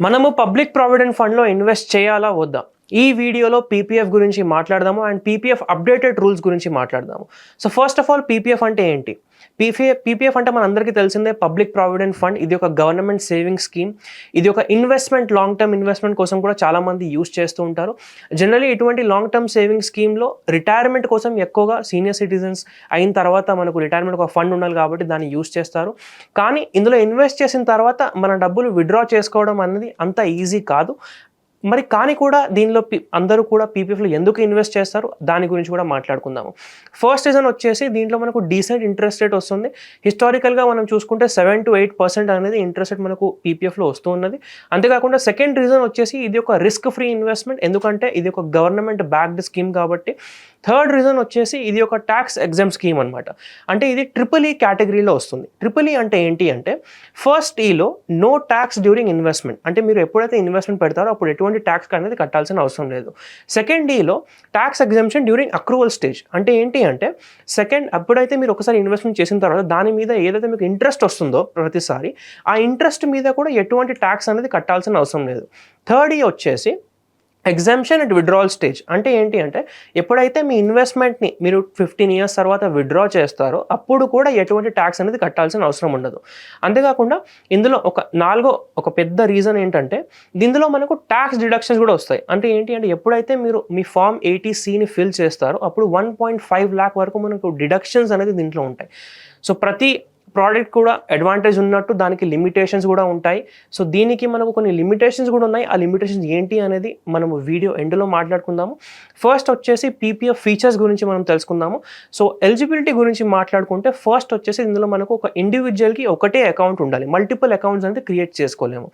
మనము public provident ఫండ్లో invest చేయాలా? వద్దా? ఈ వీడియోలో పీపీఎఫ్ గురించి మాట్లాడదాము అండ్ పీపీఎఫ్ అప్డేటెడ్ రూల్స్ గురించి మాట్లాడదాము. So first of all PPF అంటే ఏంటి? పీపీఎఫ్ పీపీఎఫ్ అంటే మనందరికీ తెలిసిందే పబ్లిక్ ప్రావిడెంట్ ఫండ్ ఇది ఒక గవర్నమెంట్ సేవింగ్ స్కీమ్ ఇది ఒక ఇన్వెస్ట్మెంట్ లాంగ్ టర్మ్ ఇన్వెస్ట్మెంట్ కోసం కూడా చాలామంది యూస్ చేస్తూ ఉంటారు. జనరలీ ఇటువంటి లాంగ్ టర్మ్ సేవింగ్ స్కీమ్లో రిటైర్మెంట్ కోసం ఎక్కువగా సీనియర్ సిటిజన్స్ అయిన తర్వాత మనకు రిటైర్మెంట్ ఒక ఫండ్ ఉండాలి కాబట్టి దాన్ని యూస్ చేస్తారు. కానీ ఇందులో ఇన్వెస్ట్ చేసిన తర్వాత మన డబ్బులు విత్డ్రా చేసుకోవడం అనేది అంత ఈజీ కాదు. మరి కానీ కూడా దీనిలో పి అందరూ కూడా పీపీఎఫ్లో ఎందుకు ఇన్వెస్ట్ చేస్తారు? దాని గురించి కూడా మాట్లాడుకుందాము. ఫస్ట్ రీజన్ వచ్చేసి దీంట్లో మనకు డీసెంట్ ఇంట్రెస్ట్ రేట్ వస్తుంది. హిస్టారికల్గా మనం చూసుకుంటే సెవెన్ టు ఎయిట్ పర్సెంట్ అనేది ఇంట్రెస్ట్ రేట్ మనకు పీపీఎఫ్లో వస్తూ ఉన్నది. అంతేకాకుండా సెకండ్ రీజన్ వచ్చేసి ఇది ఒక రిస్క్ ఫ్రీ ఇన్వెస్ట్మెంట్ ఎందుకంటే ఇది ఒక గవర్నమెంట్ బ్యాక్డ్ స్కీమ్ కాబట్టి థర్డ్ రీజన్ వచ్చేసి ఇది ఒక ట్యాక్స్ ఎగ్జామ్ స్కీమ్ అనమాట అంటే ఇది ట్రిపుల్ ఈ కేటగిరీలో వస్తుంది. ట్రిపుల్ ఈ అంటే ఏంటి అంటే ఫస్ట్ ఈలో నో ట్యాక్స్ డ్యూరింగ్ ఇన్వెస్ట్మెంట్. అంటే మీరు ఎప్పుడైతే ఇన్వెస్ట్మెంట్ పెడతారో అప్పుడు ఎటువంటి ట్యాక్స్ అనేది కట్టాల్సిన అవసరం లేదు. సెకండ్ ఈలో tax exemption during accrual stage. అంటే ఏంటి అంటే సెకండ్ అప్పుడైతే మీరు ఒకసారి ఇన్వెస్ట్మెంట్ చేసిన తర్వాత దాని మీద ఏదైతే మీకు ఇంట్రెస్ట్ వస్తుందో ప్రతిసారి ఆ ఇంట్రెస్ట్ మీద కూడా ఎటువంటి ట్యాక్స్ అనేది కట్టాల్సిన అవసరం లేదు. థర్డ్ ఈ వచ్చేసి ఎగ్జామ్షన్ అండ్ విడ్రావల్ స్టేజ్ అంటే ఏంటి అంటే ఎప్పుడైతే మీ ఇన్వెస్ట్మెంట్ని మీరు ఫిఫ్టీన్ ఇయర్స్ తర్వాత విత్డ్రా చేస్తారో అప్పుడు కూడా ఎటువంటి ట్యాక్స్ అనేది కట్టాల్సిన అవసరం ఉండదు. అంతేకాకుండా ఇందులో ఒక నాలుగో ఒక పెద్ద రీజన్ ఏంటంటే దీనిలో మనకు ట్యాక్స్ డిడక్షన్స్ కూడా వస్తాయి. అంటే ఏంటి అంటే ఎప్పుడైతే మీరు మీ ఫామ్ ఎయిటీ సిని ఫిల్ చేస్తారో అప్పుడు వన్ పాయింట్ ఫైవ్ ల్యాక్ వరకు మనకు డిడక్షన్స్ అనేది దీంట్లో ఉంటాయి. సో ప్రతి ప్రోడక్ట్ కూడా అడ్వాంటేజ్ ఉన్నట్టు దానికి లిమిటేషన్స్ కూడా ఉంటాయి. సో దీనికి మనకు కొన్ని లిమిటేషన్స్ కూడా ఉన్నాయి. ఆ లిమిటేషన్స్ ఏంటి అనేది మనము వీడియో ఎండ్లో మాట్లాడుకుందాము. ఫస్ట్ వచ్చేసి పీపీఎఫ్ ఫీచర్స్ గురించి మనం తెలుసుకుందాము. సో ఎలిజిబిలిటీ గురించి మాట్లాడుకుంటే ఫస్ట్ వచ్చేసి ఇందులో మనకు ఒక ఇండివిజువల్కి ఒకటే అకౌంట్ ఉండాలి. మల్టిపుల్ అకౌంట్స్ అనేది క్రియేట్ చేసుకోలేము.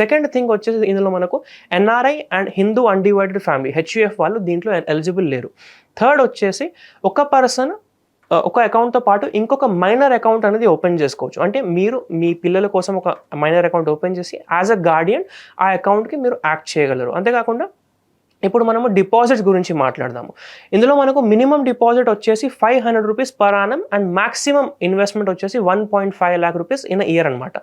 సెకండ్ థింగ్ వచ్చేసి ఇందులో మనకు NRI and Hindu undivided family HUF వాళ్ళు దీంట్లో ఎలిజిబుల్ లేరు. థర్డ్ వచ్చేసి ఒక పర్సన్ ఒక అకౌంట్తో పాటు ఇంకొక మైనర్ అకౌంట్ అనేది ఓపెన్ చేసుకోవచ్చు. అంటే మీరు మీ పిల్లల కోసం ఒక మైనర్ అకౌంట్ ఓపెన్ చేసి యాజ్ అ గార్డియన్ ఆ అకౌంట్కి మీరు యాక్ట్ చేయగలరు. అంతేకాకుండా ఇప్పుడు మనము డిపాజిట్స్ గురించి మాట్లాడదాము. ఇందులో మనకు మినిమం డిపాజిట్ వచ్చేసి five hundred rupees per annum and maximum investment వచ్చేసి one point five lakh rupees in year అనమాట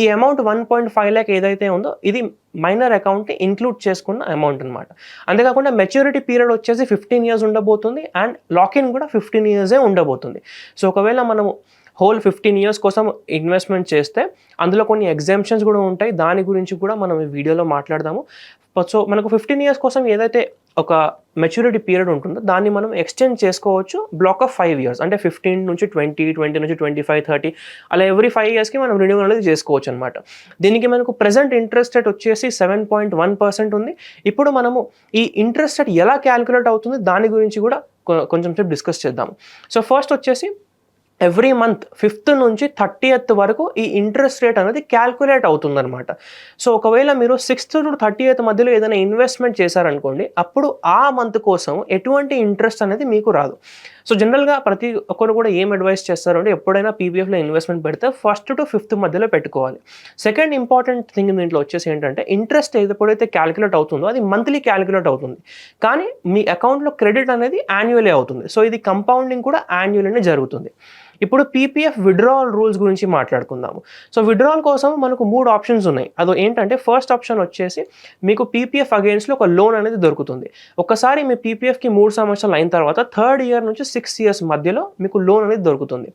ఈ amount one point five lakh ఏదైతే ఉందో ఇది మైనర్ అకౌంట్ని ఇంక్లూడ్ చేసుకున్న అమౌంట్ అనమాట అంతేకాకుండా మెచ్యూరిటీ పీరియడ్ వచ్చేసి ఫిఫ్టీన్ ఇయర్స్ ఉండబోతుంది అండ్ లాకిన్ కూడా ఫిఫ్టీన్ ఇయర్సే ఉండబోతుంది. సో ఒకవేళ మనము హోల్ ఫిఫ్టీన్ ఇయర్స్ కోసం ఇన్వెస్ట్మెంట్ చేస్తే అందులో కొన్ని ఎగ్జామ్షన్స్ కూడా ఉంటాయి. దాని గురించి కూడా మనం ఈ వీడియోలో మాట్లాడదాము. సో మనకు ఫిఫ్టీన్ ఇయర్స్ కోసం ఏదైతే ఒక మెచ్యూరిటీ పీరియడ్ ఉంటుందో దాన్ని మనం ఎక్స్టెండ్ చేసుకోవచ్చు బ్లాక్ ఆఫ్ ఫైవ్ ఇయర్స్. అంటే ఫిఫ్టీన్ నుంచి ట్వంటీ ట్వంటీ నుంచి ట్వంటీ ఫైవ్ థర్టీ అలా ఎవ్రీ ఫైవ్ ఇయర్స్కి మనం రెన్యూవల్ అనేది చేసుకోవచ్చు అనమాట దీనికి మనకు ప్రజెంట్ ఇంట్రెస్ట్ రేట్ వచ్చేసి సెవెన్ పాయింట్ వన్ పర్సెంట్ ఉంది. ఇప్పుడు మనము ఈ ఇంట్రెస్ట్ రేట్ ఎలా క్యాలిక్యులేట్ అవుతుంది దాని గురించి కూడా కొంచెం సేపు డిస్కస్ చేద్దాము. సో ఫస్ట్ వచ్చేసి ఎవ్రీ మంత్ ఫిఫ్త్ నుంచి థర్టీయత్ వరకు ఈ ఇంట్రెస్ట్ రేట్ అనేది క్యాల్కులేట్ అవుతుందన్నమాట. సో ఒకవేళ మీరు సిక్స్త్ టు థర్టీయత్ మధ్యలో ఏదైనా ఇన్వెస్ట్మెంట్ చేశారనుకోండి అప్పుడు ఆ మంత్ కోసం ఎటువంటి ఇంట్రెస్ట్ అనేది మీకు రాదు. సో జనరల్గా ప్రతి ఒక్కరు కూడా ఏం అడ్వైస్ చేస్తారు అంటే ఎప్పుడైనా పీపీఎఫ్లో ఇన్వెస్ట్మెంట్ పెడితే ఫస్ట్ టు ఫిఫ్త్ మధ్యలో పెట్టుకోవాలి. సెకండ్ ఇంపార్టెంట్ థింగ్ దీంట్లో వచ్చేసి ఏంటంటే ఇంట్రెస్ట్ ఎప్పుడైతే క్యాలిక్యులేట్ అవుతుందో అది మంత్లీ క్యాలిక్యులేట్ అవుతుంది. కానీ మీ అకౌంట్లో క్రెడిట్ అనేది యాన్యువలే అవుతుంది. సో ఇది కంపౌండింగ్ కూడా యాన్యువల్నే జరుగుతుంది. ఇప్పుడు పీపీఎఫ్ విడ్రావల్ రూల్స్ గురించి మాట్లాడుకుందాము. సో విడ్రావల్ కోసం మనకు మూడు ఆప్షన్స్ ఉన్నాయి. అదో ఏంటంటే ఫస్ట్ ఆప్షన్ వచ్చేసి మీకు పీపీఎఫ్ అగేన్స్ట్లో ఒక లోన్ అనేది దొరుకుతుంది. ఒకసారి మీ పీపీఎఫ్కి మూడు సంవత్సరాలు అయిన తర్వాత థర్డ్ ఇయర్ నుంచి సిక్స్ ఇయర్స్ మధ్యలో మీకు లోన్ అనేది దొరుకుతుంది.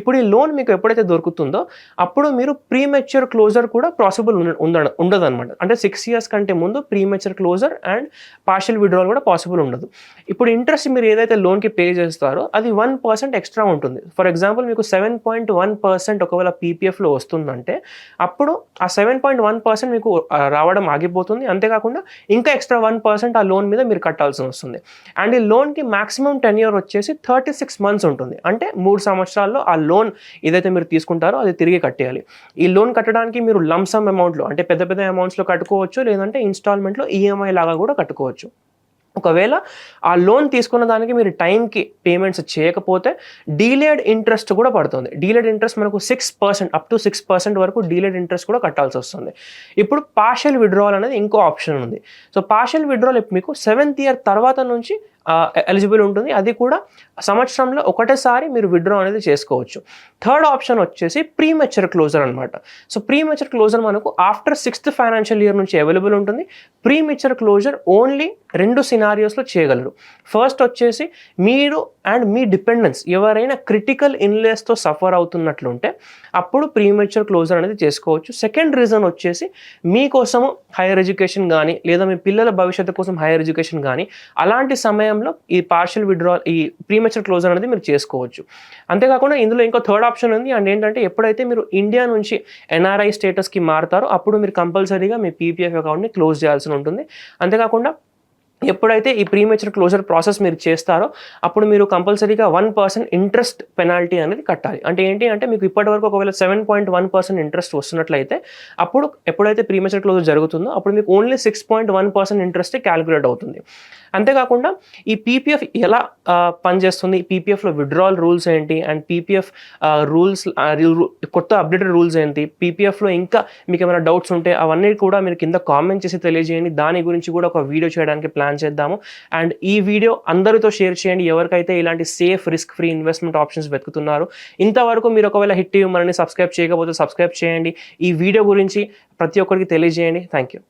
ఇప్పుడు ఈ లోన్ మీకు ఎప్పుడైతే దొరుకుతుందో అప్పుడు మీరు ప్రీమెచ్యూర్ క్లోజర్ కూడా పాసిబుల్ ఉండ ఉండదన్నమాట. అంటే సిక్స్ ఇయర్స్ కంటే ముందు premature closure and partial withdrawal కూడా పాసిబుల్ ఉండదు. ఇప్పుడు ఇంట్రెస్ట్ మీరు ఏదైతే లోన్కి పే చేస్తారో అది వన్ పర్సెంట్ ఎక్స్ట్రా ఉంటుంది. ఫర్ ఎగ్జాంపుల్ మీకు సెవెన్ పాయింట్ వన్ పర్సెంట్ ఒకవేళ పీపీఎఫ్లో వస్తుందంటే అప్పుడు ఆ సెవెన్ పాయింట్ వన్ పర్సెంట్ మీకు రావడం ఆగిపోతుంది. అంతేకాకుండా ఇంకా ఎక్స్ట్రా వన్ పర్సెంట్ ఆ లోన్ మీద మీరు కట్టాల్సి వస్తుంది. అండ్ ఈ లోన్కి మాక్సిమం టెన్ ఇయర్ వచ్చేసి థర్టీ సిక్స్ మంత్స్ ఉంటుంది. అంటే మూడు సంవత్సరాల్లో ఆ లోన్ ఏదైతే మీరు తీసుకుంటారో అది తిరిగి కట్టేయాలి. ఈ లోన్ కట్టడానికి మీరు లంసమ్ అమౌంట్లో అంటే పెద్ద పెద్ద అమౌంట్స్లో కట్టుకోవచ్చు లేదంటే ఇన్స్టాల్మెంట్లో ఈఎంఐ లాగా కూడా కట్టుకోవచ్చు. ఒకవేళ ఆ లోన్ తీసుకున్న దానికి మీరు టైంకి పేమెంట్స్ చేయకపోతే డీలేడ్ ఇంట్రెస్ట్ కూడా పడుతుంది. డీలేడ్ ఇంట్రెస్ట్ మనకు six percent up to six percent వరకు డీలేడ్ ఇంట్రెస్ట్ కూడా కట్టాల్సి వస్తుంది. ఇప్పుడు పార్షియల్ విడ్రావల్ అనేది ఇంకో ఆప్షన్ ఉంది. సో పార్షియల్ విడ్రావల్ మీకు సెవెంత్ ఇయర్ తర్వాత నుంచి ఎలిజిబుల్ ఉంటుంది. అది కూడా సంవత్సరంలో ఒకటేసారి మీరు విత్డ్రా అనేది చేసుకోవచ్చు. థర్డ్ ఆప్షన్ వచ్చేసి ప్రీమెచర్ క్లోజర్ అనమాట సో ప్రీమెచర్ క్లోజర్ మనకు ఆఫ్టర్ సిక్స్త్ ఫైనాన్షియల్ ఇయర్ నుంచి అవైలబుల్ ఉంటుంది. ప్రీమిచర్ క్లోజర్ ఓన్లీ రెండు సినారియోస్లో చేయగలరు. ఫస్ట్ వచ్చేసి మీరు అండ్ మీ డిపెండెన్స్ ఎవరైనా క్రిటికల్ ఇన్లెస్తో సఫర్ అవుతున్నట్లుంటే అప్పుడు ప్రీమెచ్యూర్ క్లోజర్ అనేది చేసుకోవచ్చు. సెకండ్ రీజన్ వచ్చేసి మీకోసము హైయర్ ఎడ్యుకేషన్ కానీ లేదా మీ పిల్లల భవిష్యత్తు కోసం హైయర్ ఎడ్యుకేషన్ కానీ అలాంటి సమయంలో ఈ పార్షియల్ విడ్రా ఈ ప్రీమెచ్యూర్ క్లోజర్ అనేది మీరు చేసుకోవచ్చు. అంతేకాకుండా ఇందులో ఇంకో థర్డ్ ఆప్షన్ ఉంది. అండ్ ఏంటంటే ఎప్పుడైతే మీరు ఇండియా నుంచి ఎన్ఆర్ఐ స్టేటస్కి మారుతారో అప్పుడు మీరు కంపల్సరీగా మీ పీపీఎఫ్ అకౌంట్ని క్లోజ్ చేయాల్సిన ఉంటుంది. అంతేకాకుండా ఎప్పుడైతే ఈ ప్రీమేచర్ క్లోజర్ ప్రాసెస్ మీరు చేస్తారో అప్పుడు మీరు కంపల్సరీగా వన్ పర్సెంట్ ఇంట్రెస్ట్ పెనాల్టీ అనేది కట్టాలి. అంటే ఏంటి అంటే మీకు ఇప్పటివరకు ఒకవేళ seven point one percent interest వస్తున్నట్లయితే అప్పుడు ఎప్పుడైతే ప్రీమేచర్ క్లోజర్ జరుగుతుందో అప్పుడు మీకు only six point one percent interest calculate అవుతుంది. అంతేకాకుండా ఈ పీపీఎఫ్ ఎలా పనిచేస్తుంది? పీపీఎఫ్లో విడ్రాల్ రూల్స్ ఏంటి? అండ్ పీపీఎఫ్ రూల్స్ కొత్త అప్డేటెడ్ రూల్స్ ఏంటి? పీపీఎఫ్లో ఇంకా మీకు ఏమైనా డౌట్స్ ఉంటే అవన్నీ కూడా మీరు కింద కామెంట్ చేసి తెలియజేయండి. దాని గురించి కూడా ఒక వీడియో చేయడానికి ప్లాన్ ప్లాన్ చేద్దాము. అండ్ ఈ వీడియో అందరితో షేర్ చేయండి. ఎవరికైతే ఇలాంటి safe risk free investment options వెతుకుతున్నారు ఇంతవరకు మీరు ఒకవేళ హిట్ టీవీ మనని సబ్స్క్రైబ్ చేయకపోతే సబ్స్క్రైబ్ చేయండి. ఈ వీడియో గురించి ప్రతి ఒక్కరికి తెలియజేయండి. Thank you